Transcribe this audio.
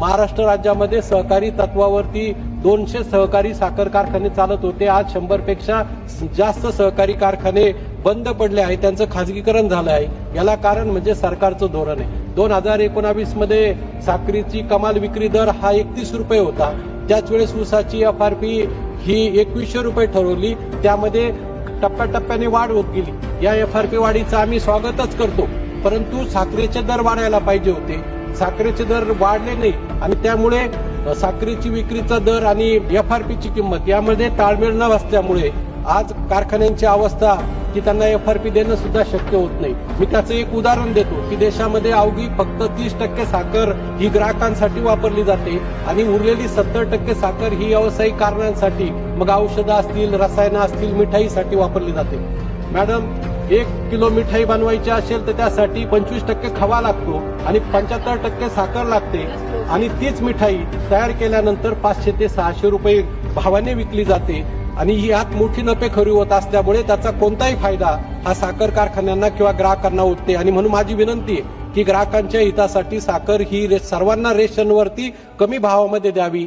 महाराष्ट्र राज्यामध्ये सहकारी तत्वावरती दोनशे सहकारी साखर कारखाने चालत होते. आज शंभरपेक्षा जास्त सहकारी कारखाने बंद पडले आहे त्यांचं खाजगीकरण झालं आहे. याला कारण म्हणजे सरकारचं धोरण आहे. दोन हजार एकोणावीसमध्ये साखरेची कमाल विक्री दर हा एकतीस रुपये होता. त्याच वेळेस ऊसाची एफ आर पी ही एकवीसशे रुपये ठरवली. त्यामध्ये टप्प्याटप्प्याने वाढ होत गेली. या एफ आर पी वाढीचं आम्ही स्वागतच करतो. परंतु साखरेचे दर वाढायला पाहिजे होते. साखरेचे दर वाढले नाही आणि त्यामुळे साखरेची विक्रीचा दर आणि एफ आर पीची किंमत यामध्ये ताळमेळ न बसल्यामुळे आज कारखान्यांची अवस्था की त्यांना एफ आर पी देणं सुद्धा शक्य होत नाही. मी त्याचं एक उदाहरण देतो की देशामध्ये अवघी फक्त तीस टक्के साखर ही ग्राहकांसाठी वापरली जाते आणि उरलेली सत्तर टक्के साखर ही व्यावसायिक कारणांसाठी मग औषधं असतील रसायनं असतील मिठाईसाठी वापरली जाते. मॅडम एक किलो मिठाई बनवायची असेल तर त्यासाठी पंचवीस टक्के खवा लागतो आणि पंच्याहत्तर टक्के साखर लागते. आणि तीच मिठाई तयार केल्यानंतर पाचशे ते सहाशे रुपये भावाने विकली जाते. आणि ही यात मोठी नफेखोरी होत असल्यामुळे त्याचा कोणताही फायदा हा साखर कारखान्यांना किंवा ग्राहकांना होते. आणि म्हणून माझी विनंती आहे की ग्राहकांच्या हितासाठी साखर ही रे- सर्वांना रेशनवरती कमी भावामध्ये द्यावी.